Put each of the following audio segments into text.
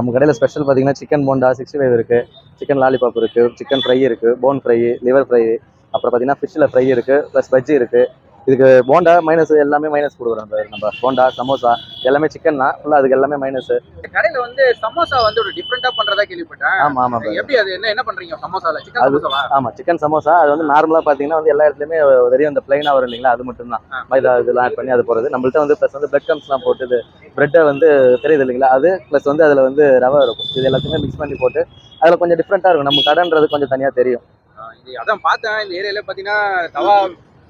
நம்ம கடையில் ஸ்பெஷல் பார்த்தீங்கன்னா சிக்கன் போண்டா சிக்ஸ்டி ஃபைவ் இருக்குது சிக்கன் லாலிபாப் இருக்குது சிக்கன் ஃப்ரை இருக்குது போன் ஃப்ரை லிவர் ஃப்ரை அப்புறம் பார்த்தீங்கன்னா ஃபிஷ்ஷில் ஃப்ரை இருக்குது ப்ளஸ் பஜ்ஜி இருக்குது இதுக்கு போண்டா மைனஸ் எல்லாமே மைனஸ் கொடுக்குறோம் நம்ம நம்ம போண்டா சமோசா எல்லாமே சிக்கன் தான். ஃபுல்லாக அதுக்கு எல்லாமே மைனஸ் கடையில வந்து சமோசா வந்து ஒரு டிஃப்ரெண்டா பண்றதா கேள்விப்பட்டேன். ஆமாம் ஆமாம் எப்படி அது என்ன என்ன பண்றீங்க சமோசால? சிக்கன் அது- சமோசாவா? ஆமாம் சிக்கன் சமோசா அது வந்து நார்மலாக பார்த்தீங்கன்னா வந்து எல்லா இடத்துலையுமே வெறும் அந்த பிளைனாக வரும் இல்லைங்களா அது மட்டும்தான். மைதா இதெல்லாம் ஆட் பண்ணி அது போகிறது நம்மள்ட்ட வந்து ப்ளஸ் வந்து பிரெட் கம்ஸ்லாம் போட்டு ப்ரெட்டை வந்து தெரியுது இல்லைங்களா அது ப்ளஸ் வந்து அதில் வந்து ரவை இருக்கும். இது எல்லாத்தையுமே மிக்ஸ் பண்ணி போட்டு அதில் கொஞ்சம் டிஃப்ரெண்ட்டாக இருக்கும். நம்ம கடைன்றது கொஞ்சம் தனியாக தெரியும். அதான் பார்த்தேன். இந்த ஏரியால பாத்தீங்கன்னா தவா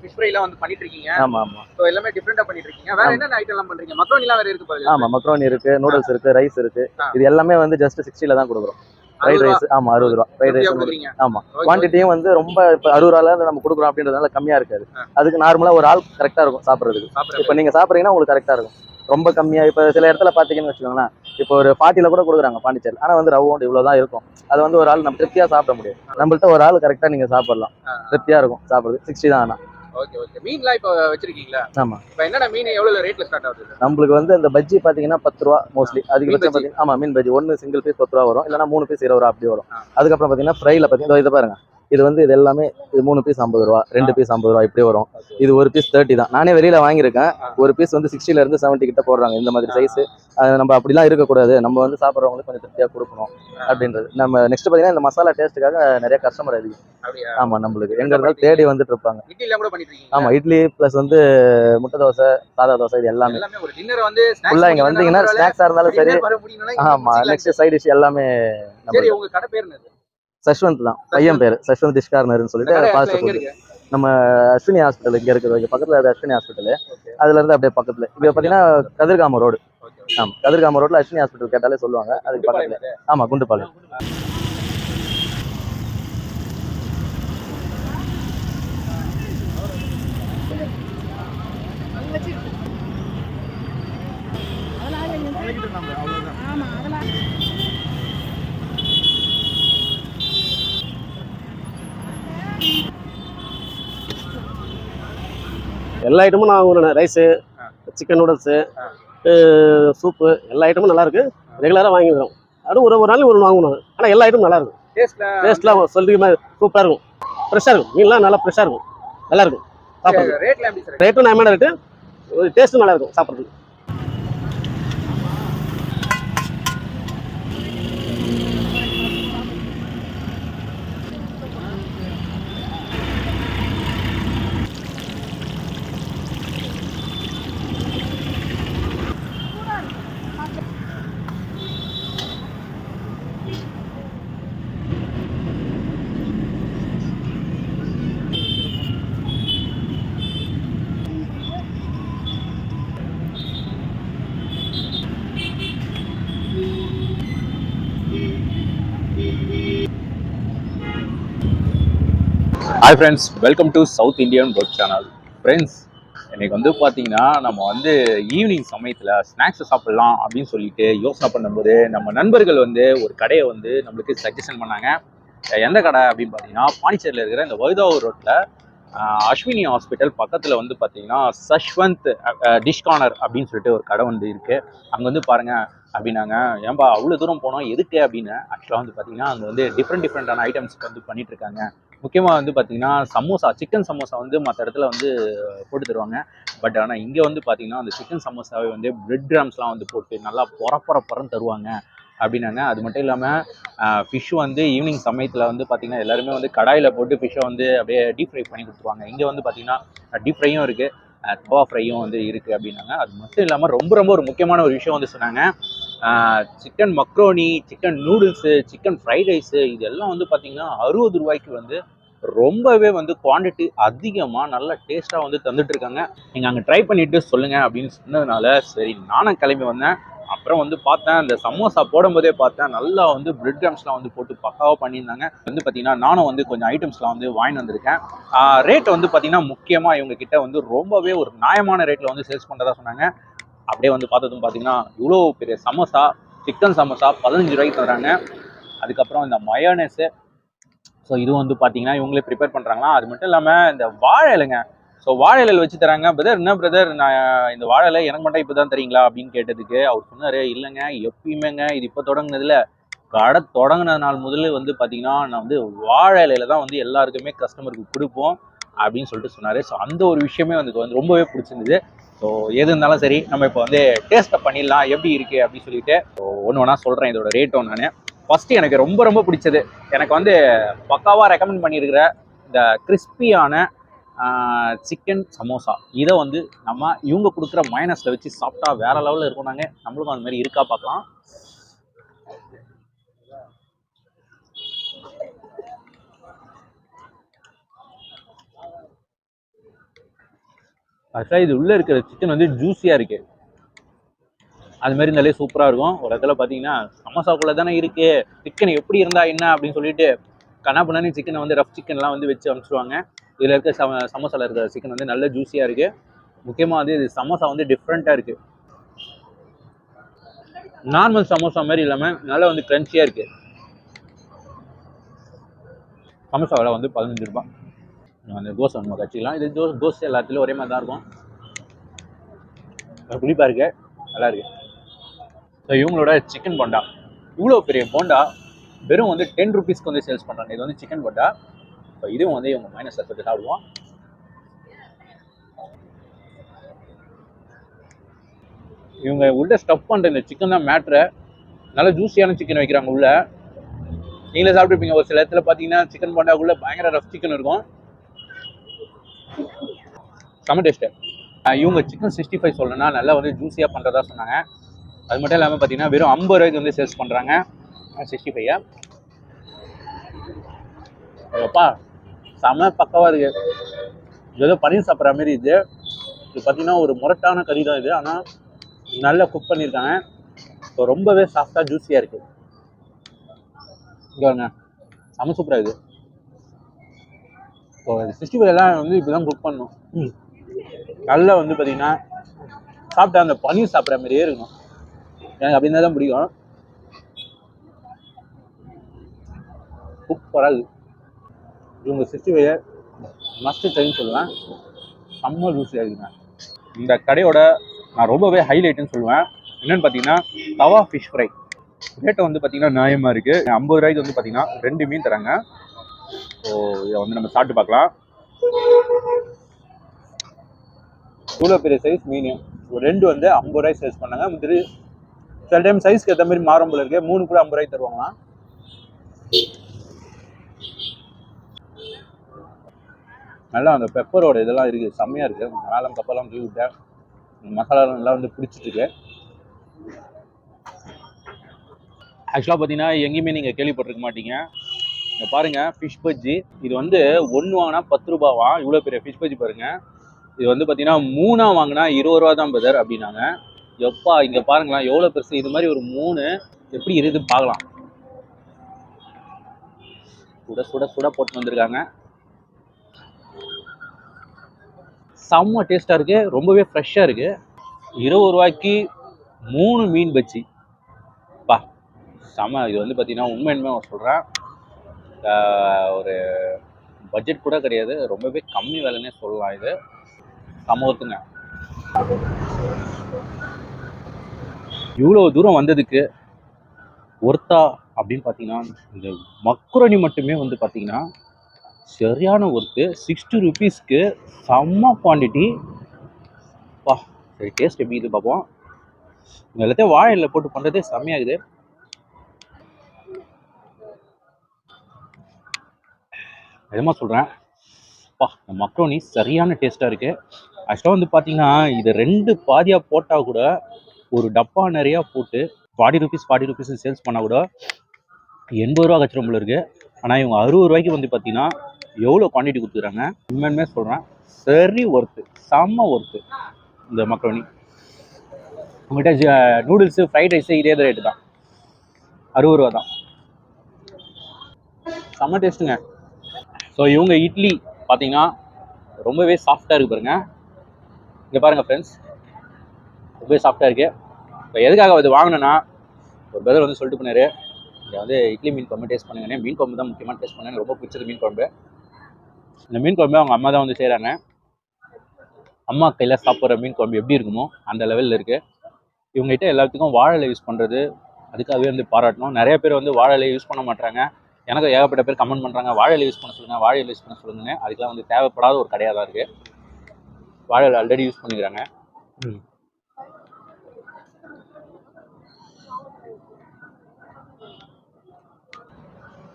ஃபிஷ் வந்து பண்ணிட்டு இருக்கீங்க ஆமாம் ஆமாம் ஸோ எல்லாமே டிஃப்ரெண்டா பண்ணிட்டு இருக்கீங்க வேற ஆமா. என்னென்ன ஐட்டம் எல்லாம் பண்றீங்க? மக்ரோனி எல்லாம் வேற இருக்கு பாருங்க. ஆமாம் மக்ரோனி இருக்குது நூடுல்ஸ் இருக்குது ரைஸ் இருக்குது ஆ. இது எல்லாமே வந்து ஜஸ்ட் சிக்ஸ்டியில் தான் கொடுக்குறோம். ஃப்ரைட் ரைஸ் ஆமாம் அறுபது ரூபா. ஃப்ரைட் ரைஸ் ஆமாம் குவான்டிட்டியும் வந்து ரொம்ப இப்போ அறுபது ரூபால நம்ம கொடுக்குறோம் அப்படின்றதுனால கம்மியாக இருக்காது. அதுக்கு நார்மலாக ஒரு ஆள் கரெக்டாக இருக்கும் சாப்பிட்றதுக்கு. இப்போ நீங்கள் சாப்பிட்றீங்கன்னா உங்களுக்கு கரெக்டாக இருக்கும். ரொம்ப கம்மியாக இப்போ சில இடத்துல பார்த்தீங்கன்னு வச்சுக்கோங்களேன். இப்போ ஒரு பாட்டியில் கூட கொடுக்குறாங்க பாண்டிச்சேரி. ஆனால் வந்து ரவுண்ட் இவ்வளோ தான் இருக்கும். அது வந்து ஒரு ஆள் நம்ம திருப்தியாக சாப்பிட முடியும் நம்மள்ட்ட ஒரு ஆள் கரெக்டாக நீங்கள் சாப்பிடலாம். திருப்தியாக இருக்கும் சாப்பிட்றது சிக்ஸ்டி தான் ஆனால் ஓகே ஓகே. மீன்லாம் இப்போ வச்சிருக்கீங்களா? ஆமாம் இப்போ என்னென்ன மீன் எவ்வளவு ரேட்ல ஸ்டார்ட் ஆகுது? நம்மளுக்கு வந்து இந்த பஜ்ஜி பார்த்தீங்கன்னா பத்து ரூபா மோஸ்ட்லி அதிகபட்சம். பார்த்தீங்கன்னா மீன் பஜ்ஜி. ஒன்று சிங்கிள் பீஸ் பத்து ரூபா வரும். இல்லைனா மூணு பீஸ் இருபது ரூபா அப்படி வரும். அதுக்கப்புறம் பார்த்தீங்கன்னா ஃப்ரைல பார்த்தீங்கன்னா இது பாருங்க. இது வந்து இது எல்லாமே இது மூணு பீஸ் ஐம்பது ரூபா ரெண்டு பீஸ் ஐம்பது ரூபா இப்படி வரும். இது ஒரு பீஸ் தேர்ட்டி தான். நானே வெளியில வாங்கியிருக்கேன். ஒரு பீஸ் வந்து 60 ல இருந்து செவன்ட்டி கிட்ட போடுறாங்க. இந்த மாதிரி சைஸ் நம்ம அப்படிலாம் இருக்கக்கூடாது. நம்ம வந்து சாப்பிட்றவங்களுக்கு கொஞ்சம் திருப்தியாக கொடுக்கணும் அப்படின்றது. நம்ம நெக்ஸ்ட் பார்த்தீங்கன்னா இந்த மசாலா டேஸ்ட்டுக்காக நிறைய கஸ்டமர் அதிகம். அப்படியா? ஆமா நம்மளுக்கு. எங்க இருந்தாலும் தேடி வந்துட்டு இருப்பாங்க. இட்லி எல்லாம் கூட பண்ணிட்டு இருக்கீங்க ஆமா இட்லி ப்ளஸ் வந்து முட்டை தோசை சாதா தோசை இது எல்லாமே. எல்லாமே ஒரு டின்னர் வந்து snacks ஃபுல்லா இங்க வந்தீங்கன்னா பரவாயில்ல. ஸ்நாக்ஸா இருந்தாலும் சரி dinner வர முடியலன்னா இங்க ஆமா முடிச்சிக்கலாம். நெக்ஸ்ட் சைட் டிஷ் எல்லாமே நம்ம கடை பேர் சஷ்வந்த் தான். பையன் பேரு. சஷ்வந்த் டிஷ் கார்னர்னு இந்த சொல்லிட்டு. இருக்கு நம்ம அஸ்வினி ஹாஸ்பிட்டல் இங்க இருக்குது. இங்க பக்கத்துல அது அஸ்வினி ஹாஸ்பிட்டல். அதுல இருந்து அப்படியே பக்கத்துல. இப்போ பாத்தீங்கன்னா கதிர்காம ரோடு. Okay, okay. ஆமா. கதிர்காம ரோட்ல அஸ்வினி ஹாஸ்பிட்டல் கேட்டாலே சொல்லுவாங்க. அதுக்கு பக்கத்துல. குண்டுபாளையம் ஆமா குண்டுபாளையம் எல்லா ஐட்டமும் நான் வாங்குறேன் ரைஸு. Chicken noodles. சூப்பு எல்லா ஐட்டமும் நல்லா இருக்கு. ரெகுலராக வாங்கி வரோம் அது ஒரு ஒரு நாளைக்கு ஒரு வாங்கணும். ஆனால் எல்லா ஐட்டமும் நல்லா இருக்கும். டேஸ்ட்ல டேஸ்ட்லாம் சொல்லி சூப்பராக இருக்கும். ஃப்ரெஷ்ஷாக இருக்கும். மீன்லாம் நல்லா ஃப்ரெஷ்ஷாக இருக்கும். நல்லா இருக்கும். சாப்பிட்றது ரேட்டும் நான் ரேட்டு டேஸ்ட்டும் நல்லா இருக்கும் சாப்பிட்றதுக்கு. Hi friends welcome to South Indian web channel friends இன்னைக்கு வந்து பார்த்தீங்கன்னா நம்ம வந்து ஈவினிங் சமயத்தில் ஸ்நாக்ஸை சாப்பிட்லாம் அப்படின்னு சொல்லிட்டு யோசனை பண்ணும்போது நம்ம நண்பர்கள் வந்து ஒரு கடையை வந்து நம்மளுக்கு சஜஷன் பண்ணாங்க. எந்த கடை அப்படின்னு பார்த்தீங்கன்னா பாண்டிச்சேரியில் இருக்கிற இந்த வைதாவூர் ரோட்டில் அஸ்வினி ஹாஸ்பிட்டல் பக்கத்தில் வந்து பார்த்தீங்கன்னா சஷ்வந்த் டிஷ் கார்னர் அப்படின்னு சொல்லிட்டு ஒரு கடை வந்து இருக்குது அங்கே வந்து பாருங்கள் அப்படின்னாங்க. ஏன்பா அவ்வளோ தூரம் போனோம் எதுக்கு அப்படின்னு? ஆக்சுவலாக வந்து பார்த்தீங்கன்னா அங்கே வந்து டிஃப்ரெண்ட் டிஃப்ரெண்டான ஐட்டம்ஸ் வந்து பண்ணிகிட்ருக்காங்க முக்கியமாக வந்து பார்த்தீங்கன்னா சமோசா சிக்கன் சமோசா வந்து மற்ற இடத்துல வந்து போட்டு தருவாங்க. பட் ஆனால் இங்கே வந்து பார்த்தீங்கன்னா அந்த சிக்கன் சமோசாவை வந்து பிரெட் கிராம்ஸ்லாம் வந்து போட்டு நல்லா பொற பொற தருவாங்க. அப்படின்னாங்க. அது மட்டும் இல்லாமல் ஃபிஷ் வந்து ஈவினிங் சமயத்தில் வந்து பார்த்தீங்கன்னா எல்லாருமே வந்து கடாயில் போட்டு ஃபிஷ்ஷை வந்து அப்படியே டீப் ஃப்ரை பண்ணி கொடுத்துருவாங்க. இங்கே வந்து பார்த்தீங்கன்னா டீப் ஃப்ரையும் இருக்குது தவா ஃப்ரையும் வந்து இருக்குது அப்படின்னாங்க. அது மட்டும் இல்லாமல் ரொம்ப ரொம்ப ஒரு முக்கியமான ஒரு விஷயம் வந்து சொன்னாங்க. Chicken macaroni chicken noodles chicken fried rice இதெல்லாம் வந்து பார்த்திங்கன்னா அறுபது ரூபாய்க்கு வந்து ரொம்பவே வந்து குவாண்டிட்டி அதிகமாக நல்ல டேஸ்ட்டாக வந்து தந்துட்டு இருக்காங்க நீங்கள் அங்கே ட்ரை பண்ணிவிட்டு சொல்லுங்கள் அப்படின்னு சொன்னதுனால சரி நானும் கிளம்பி வந்தேன். அப்புறம் வந்து பார்த்தேன் அந்த சமோசா போடும்போதே பார்த்தேன் நல்லா வந்து பிரெட் கிராம்ஸ்லாம் வந்து போட்டு பக்காவாக பண்ணியிருந்தாங்க. வந்து பார்த்தீங்கன்னா நானும் வந்து கொஞ்சம் ஐட்டம்ஸ்லாம் வந்து வாங்கி வந்திருக்கேன். ரேட் வந்து பார்த்தீங்கன்னா முக்கியமாக இவங்க கிட்ட வந்து ரொம்பவே ஒரு நியாயமான ரேட்டில் வந்து சேல்ஸ் பண்ணுறதா சொன்னாங்க. அப்படியே வந்து பார்த்ததும் பார்த்தீங்கன்னா இவ்வளோ பெரிய சமோசா சிக்கன் சமோசா பதினஞ்சு ரூபாய்க்கு தராங்க அதுக்கப்புறம் இந்த மயோனஸு ஸோ இது வந்து பார்த்தீங்கன்னா இவங்களே ப்ரிப்பேர் பண்ணுறாங்களா அது மட்டும் இல்லாமல் இந்த வாழை இலைங்க. ஸோ வாழை இலையில வச்சு தராங்க பிரதர் என்ன பிரதர் நான் இந்த வாழை இலை எனக்கு மட்டும் இப்போ தான் தரீங்களா அப்படின்னு கேட்டதுக்கு அவர் சொன்னார் இல்லைங்க எப்பயுமேங்க. இது இப்போ தொடங்கினதில்ல. கடை தொடங்கின நாள் முதல்ல வந்து பார்த்தீங்கன்னா நான் வந்து வாழை இலையில தான் வந்து எல்லாருக்குமே கஸ்டமருக்கு கொடுப்போம். அப்படின்னு சொல்லிட்டு சொன்னார். ஸோ அந்த ஒரு விஷயமே வந்து வந்து ரொம்பவே பிடிச்சிருந்தது. ஸோ எது இருந்தாலும் சரி நம்ம இப்போ வந்து டேஸ்ட்டை பண்ணிடலாம் எப்படி இருக்குது அப்படின்னு சொல்லிட்டு ஒன்று ஒன்றா சொல்கிறேன் இதோட ரேட்டும் நான். ஃபஸ்ட்டு எனக்கு ரொம்ப ரொம்ப பிடிச்சது. எனக்கு வந்து பக்காவாக ரெக்கமெண்ட் பண்ணியிருக்கிற இந்த கிறிஸ்பியான சிக்கன் சமோசா இதை வந்து நம்ம இவங்க கொடுக்குற மைனஸில் வச்சு சாப்பிட்டா வேற லெவலில் இருக்கும்னாங்க நம்மளுக்கும் அந்த மாதிரி இருக்கா பார்க்கலாம். ஆக்சுவலாக இது உள்ளே இருக்கிற சிக்கன் வந்து ஜூஸியாக இருக்குது அது மாதிரி இருந்தாலே சூப்பராக இருக்கும். ஒரு இடத்துல பார்த்தீங்கன்னா சமோசாக்குள்ளே தானே இருக்குது சிக்கன் எப்படி இருந்தால் என்ன அப்படின்னு சொல்லிட்டு கண்ணா பண்ணி சிக்கனை வந்து ரஃப் சிக்கன்லாம் வந்து வச்சு அனுப்பிச்சிடுவாங்க இதில் இருக்க சம சமோசாவில் இருக்கிற சிக்கன் வந்து நல்ல ஜூஸியாக இருக்குது முக்கியமாக வந்து இது சமோசா வந்து டிஃப்ரெண்ட்டாக இருக்குது நார்மல் சமோசா மாதிரி இல்லாமல் நல்லா வந்து க்ரன்ச்சியாக இருக்குது சமோசா வந்து பதினஞ்சு ரூபாய். அந்த கோஸ் நம்ம கட்சிக்கலாம் இது தோசை கோஸ் எல்லாத்துலேயும் ஒரே மாதிரி தான் இருக்கும் புளிப்பாக இருக்கு? நல்லா இருக்கு. ஸோ இவங்களோட சிக்கன் போண்டா. இவ்வளோ பெரிய போண்டா வெறும் வந்து டென் ருபீஸ்க்கு வந்து சேல்ஸ் பண்ணுறாங்க இது வந்து சிக்கன் போண்டா. ஸோ இதுவும் வந்து இவங்க மைனஸ் எடுத்துட்டு சாப்பிடுவோம். இவங்க உள்ள ஸ்டஃப் பண்ணுற இந்த சிக்கன் தான் மேட்ரு நல்ல ஜூஸியான சிக்கன் வைக்கிறாங்க உள்ள. நீங்களே சாப்பிட்டுருப்பீங்க. ஒரு சில இடத்துல பார்த்தீங்கன்னா சிக்கன் போண்டாக்குள்ளே பயங்கர ரஃப் சிக்கன் இருக்கும். கமெண்டேஸ்டர் டேஸ்ட்டு இவங்க சிக்கன் சிக்ஸ்டி ஃபைவ் சொல்லணும்னா நல்லா வந்து ஜூஸியாக பண்ணுறதா சொன்னாங்க. அது மட்டும் இல்லாமல் பார்த்தீங்கன்னா வெறும் ஐம்பது ரூபாய்க்கு வந்து சேல்ஸ் பண்ணுறாங்க சிக்ஸ்டி ஃபைவை அப்பா செம பக்கவாக இருக்குது ஏதோ பன்னீர் சாப்பிட்ற மாதிரி இது. இது பார்த்தீங்கன்னா ஒரு முரட்டான கறி தான் இது. ஆனால் நல்லா குக் பண்ணியிருக்காங்க. ஸோ ரொம்பவே சாஃப்டாக ஜூஸியாக இருக்குது இங்கே செம சூப்பராக இது. ஸோ சிக்ஸ்டி ஃபைவ் எல்லாம் வந்து இப்படி தான் குக் பண்ணணும். ம். நல்லா வந்து பார்த்தீங்கன்னா சாப்பிட்டா அந்த பன்னீர் சாப்பிட்ற மாதிரியே இருக்கணும். எனக்கு அப்படி தான் பிடிக்கும். சூப்பராக இருக்குது இவங்க சிக்ஸ்டி ஃபைவ் மஸ்ட் ட்ரைன்னு சொல்லுவேன். செம்ம ருசியாக இருக்குங்க. இந்த கடையோட நான் ரொம்பவே ஹைலைட்டுன்னு சொல்லுவேன். என்னென்னு பார்த்தீங்கன்னா தவா ஃபிஷ் ஃப்ரை ரேட்டை வந்து பார்த்தீங்கன்னா நியாயமாக இருக்குது ஐம்பது ரூபாய்க்கு வந்து பார்த்தீங்கன்னா ரெண்டு மீன் தராங்க. ஸோ இதை வந்து நம்ம சாப்பிட்டு பார்க்கலாம். இவ்வளோ பெரிய சைஸ் மீன் ஒரு ரெண்டு வந்து ஐம்பது ரூபாய் சேல்ஸ் பண்ணாங்க. முந்திரி சில டைம் சைஸ்க்கு ஏற்ற மாதிரி மாறும் போல இருக்கு. மூணு கூட ஐம்பது ரூபாய்க்கு தருவாங்களாம். நல்லா அந்த பெப்பரோட இதெல்லாம் இருக்குது செம்மையாக இருக்குது மேலம் கப்பெல்லாம் தூவி விட்டேன் மசாலா நல்லா வந்து பிடிச்சிட்டு இருக்கு. ஆக்சுவலாக பார்த்தீங்கன்னா எங்கேயுமே நீங்கள் கேள்விப்பட்டிருக்க மாட்டீங்க. இங்கே பாருங்க ஃபிஷ் பஜ்ஜி இது வந்து ஒன்று வாங்கினா பத்து ரூபாவா இவ்வளோ பெரிய ஃபிஷ் பஜ்ஜி பாருங்க. இது வந்து பார்த்தீங்கன்னா மூணாக வாங்கினா இருபது ரூபா தான் பிரதர் அப்படின்னாங்க. எப்பா இங்கே பாருங்களேன் எவ்வளோ பெருசு? இது மாதிரி ஒரு மூணு எப்படி இருக்குது பார்க்கலாம். சுட சுட சுட போட்டு வந்திருக்காங்க. செம்ம டேஸ்ட்டாக இருக்கு ரொம்பவே ஃப்ரெஷ்ஷாக இருக்கு. இருபது ரூபாய்க்கு மூணு மீன் பஜ்ஜி. பா செம இது வந்து பார்த்தீங்கன்னா உண்மையுமே சொல்கிறேன் ஒரு பட்ஜெட் கூட கிடையாது ரொம்பவே கம்மி விலைன்னே சொல்லலாம் இது. சமூகத்துங்க. இவ்வளோ தூரம் வந்ததுக்கு ஒர்த்தா அப்படின்னு பார்த்தீங்கன்னா இந்த மக்குரணி மட்டுமே வந்து பார்த்தீங்கன்னா சரியான ஒர்த்து சிக்ஸ்டி ருபீஸ்க்கு செம்ம குவான்டிட்டி சரி டேஸ்ட் எப்படி இது பார்ப்போம். இந்த எல்லாத்தையும் வாழையில் போட்டு பண்ணுறதே செம்மையாகுது. நிஜமாக சொல்கிறேன் பா இந்த மக்ரோனி சரியான டேஸ்ட்டாக இருக்குது ஆக்சுவலாக வந்து பார்த்தீங்கன்னா இது ரெண்டு பாதியாக போட்டால் கூட ஒரு டப்பா நிறையா போட்டு forty rupees forty rupees sales பண்ணால் கூட எண்பது ரூபா கச்சிரம் போல இருக்குது ஆனால் இவங்க அறுபது ரூபாய்க்கு வந்து பார்த்தீங்கன்னா எவ்வளோ குவான்டிட்டி கொடுத்துக்கிறாங்க உண்மையுமே சொல்கிறேன் சரி ஒர்த்து செம்ம ஒர்த்து இந்த மக்ரோனி உங்கள்கிட்ட நூடுல்ஸு ஃப்ரைட் ரைஸு இதே ரேட்டு தான். அறுபது ரூபா தான். செம்ம டேஸ்ட்டுங்க ஸோ இவங்க இட்லி பார்த்தீங்கன்னா ரொம்பவே சாஃப்டாக இருக்கு பாருங்கள் இங்கே பாருங்கள் ஃப்ரெண்ட்ஸ் ரொம்பவே சாஃப்டாக இருக்குது இப்போ எதுக்காக இது வாங்கினேன்னா ஒரு பிரதர் வந்து சொல்லிட்டு போனார் இங்கே வந்து இட்லி மீன் குழம்பு டேஸ்ட் பண்ணுங்க மீன் குழம்பு தான் முக்கியமாக டேஸ்ட் பண்ணேன் ரொம்ப பிடிச்சது மீன் குழம்பு. இந்த மீன் குழம்பு அவங்க அம்மா தான் வந்து செய்கிறாங்க அம்மா கையில் சாப்பிட்ற மீன் குழம்பு எப்படி இருக்குமோ அந்த லெவலில் இருக்குது இவங்ககிட்ட எல்லாத்துக்கும் வாழை யூஸ் பண்ணுறது அதுக்காகவே வந்து பாராட்டணும். நிறைய பேர் வந்து வாழை யூஸ் பண்ண மாட்டாங்க எனக்கு ஏகப்பட்ட பேர் கமெண்ட் பண்ணுறாங்க வாழை யூஸ் பண்ண சொல்லுங்கள் வாழை யூஸ் பண்ண சொல்லுங்கன்னு அதுக்கெல்லாம் வந்து தேவைப்படாத ஒரு கடையாக தான் இருக்குது வாழை ஆல்ரெடி யூஸ் பண்ணிக்கிறாங்க.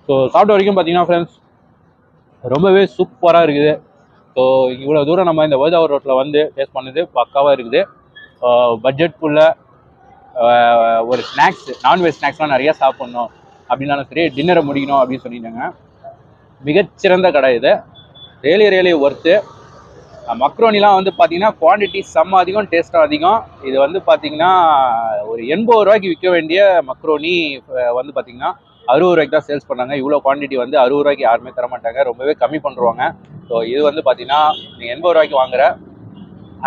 ஸோ சாப்பிட்ட வரைக்கும் பார்த்தீங்கன்னா ஃப்ரெண்ட்ஸ் ரொம்பவே சூப்பராக இருக்குது. ஸோ இவ்வளோ தூரம் நம்ம இந்த வேதாவர் ரோட்டில் வந்து டேஸ்ட் பண்ணது பக்காவாக இருக்குது. பட்ஜெட்குள்ள ஒரு ஸ்நாக்ஸ் நான்வெஜ் ஸ்நாக்ஸ்லாம் நிறைய சாப்பிட்ணும். அப்படின்னாலும் சரி டின்னரை முடிக்கணும் அப்படின்னு சொல்லிட்டாங்க மிகச்சிறந்த கடை இது. ரியலி ரியலி ஒர்த்து மக்ரோனிலாம் வந்து பார்த்தீங்கன்னா குவான்டிட்டி செம்ம அதிகம் டேஸ்ட்டும் அதிகம். இது வந்து பார்த்தீங்கன்னா ஒரு எண்பது ரூபாய்க்கு விற்க வேண்டிய மக்ரோனி வந்து பார்த்தீங்கன்னா அறுபது ரூபாய்க்கு தான் சேல்ஸ் பண்ணாங்க. இவ்வளோ குவான்டிட்டி வந்து அறுபது ரூபாய்க்கு யாருமே தர மாட்டாங்க ரொம்பவே கம்மி பண்ணுறாங்க ஸோ இது வந்து பார்த்தீங்கன்னா நீங்கள் எண்பது ரூபாய்க்கு வாங்குற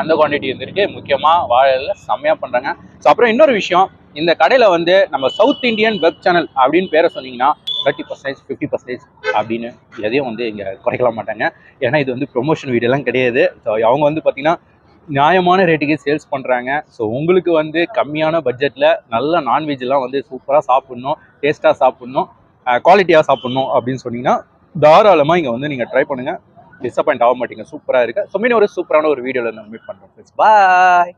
அந்த குவான்டிட்டி வந்துருக்கு முக்கியமாக வாழையில் செம்மையாக பண்ணுறாங்க ஸோ அப்புறம் இன்னொரு விஷயம் இந்த கடையில் வந்து நம்ம சவுத் இந்தியன் வெப் சேனல் அப்படின்னு பேரை சொன்னீங்கன்னா தேர்ட்டி பர்சன்டேஜ் ஃபிஃப்டி பர்சன்டேஜ் அப்படின்னு எதையும் வந்து இங்கே குறைக்கலாம் மாட்டாங்க. ஏன்னா இது வந்து ப்ரொமோஷன் வீடியோலாம் கிடையாது. ஸோ அவங்க வந்து பார்த்திங்கன்னா நியாயமான ரேட்டுக்கு சேல்ஸ் பண்ணுறாங்க ஸோ உங்களுக்கு வந்து கம்மியான பட்ஜெட்டில் நல்ல நான்வெஜ்லாம் வந்து சூப்பராக சாப்பிட்ணும் டேஸ்ட்டாக சாப்பிட்ணும் குவாலிட்டியாக சாப்பிட்ணும் அப்படின்னு சொன்னீங்கன்னா தாராளமாக இங்கே வந்து நீங்கள் ட்ரை பண்ணுங்கள் டிசப்பாயிண்ட் ஆக மாட்டீங்க. சூப்பராக இருக்கு. ஸோ மீன் ஒரு சூப்பரான ஒரு வீடியோவில் நம்ம மீட் பண்ணுறோம் பாய்